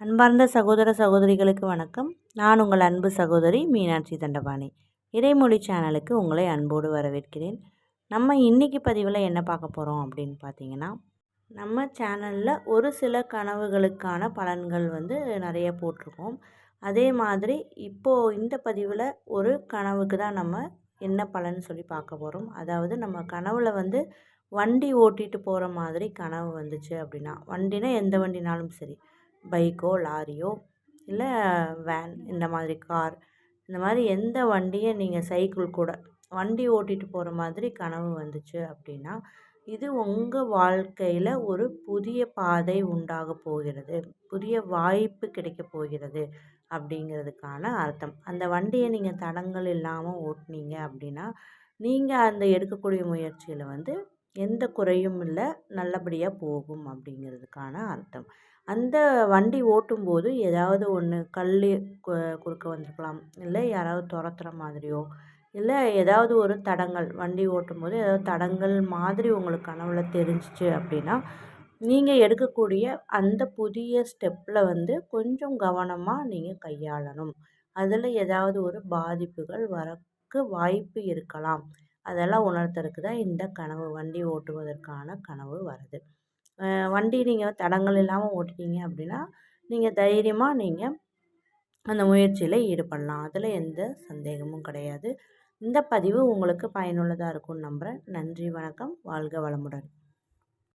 அன்பார்ந்த சகோதர சகோதரிகளுக்கு வணக்கம். நான் உங்கள் அன்பு சகோதரி மீனாட்சி தண்டபாணி. இறைமொழி சேனலுக்கு உங்களை அன்போடு வரவேற்கிறேன். நம்ம இன்றைக்கி பதிவில் என்ன பார்க்க போகிறோம் அப்படின்னு பார்த்தீங்கன்னா நம்ம சேனலில் ஒரு சில கனவுகளுக்கான பலன்கள் வந்து நிறைய போட்டிருக்கோம். அதே மாதிரி இப்போது இந்த பதிவில் ஒரு கனவுக்கு தான் நம்ம என்ன பலன் சொல்லி பார்க்க போகிறோம் அதாவது நம்ம கனவில் வந்து வண்டி ஓட்டிகிட்டு போகிற மாதிரி கனவு வந்துச்சு அப்படின்னா வண்டினா எந்த வண்டினாலும் சரி பைக்கோ லாரியோ இல்லை வேன் இந்த மாதிரி கார் இந்த மாதிரி எந்த வண்டியை நீங்கள் சைக்கிள் கூட வண்டி ஓட்டிகிட்டு போகிற மாதிரி கனவு வந்துச்சு அப்படின்னா இது உங்கள் வாழ்க்கையில் ஒரு புதிய பாதை உண்டாக போகிறது புதிய வாய்ப்பு கிடைக்க போகிறது அப்படிங்கிறதுக்கான அர்த்தம். அந்த வண்டியை நீங்கள் தடங்கள் இல்லாமல் ஓட்டினீங்க அப்படின்னா நீங்கள் அந்த எடுக்கக்கூடிய முயற்சியில் வந்து எந்த குறையும் இல்லை நல்லபடியாக போகும் அப்படிங்கிறதுக்கான அர்த்தம். அந்த வண்டி ஓட்டும்போது ஏதாவது ஒன்று கல் குறுக்க வந்திருக்கலாம். இல்லை யாராவது துரத்துகிற மாதிரியோ இல்லை ஏதாவது ஒரு தடங்கள் வண்டி ஓட்டும்போது ஏதாவது தடங்கள் மாதிரி உங்களுக்கு கனவுல தெரிஞ்சிச்சு அப்படின்னா நீங்கள் எடுக்கக்கூடிய அந்த புதிய ஸ்டெப்பில் வந்து கொஞ்சம் கவனமாக நீங்கள் கையாளணும். அதில் ஏதாவது ஒரு பாதிப்புகள் வரக்கு வாய்ப்பு இருக்கலாம். அதெல்லாம் உணர்த்துறதுக்கு தான் இந்த கனவு வண்டி ஓட்டுவதற்கான கனவு வருது. வண்டி நீங்கள் தடங்கள் இல்லாமல் ஓட்டினீங்க அப்படின்னா நீங்கள் தைரியமாக நீங்கள் அந்த முயற்சியில் ஈடுபடலாம். அதில் எந்த சந்தேகமும் கிடையாது. இந்த பதிவு உங்களுக்கு பயனுள்ளதாக இருக்கும்னு நம்புகிறேன் நன்றி வணக்கம். வாழ்க வளமுடன்.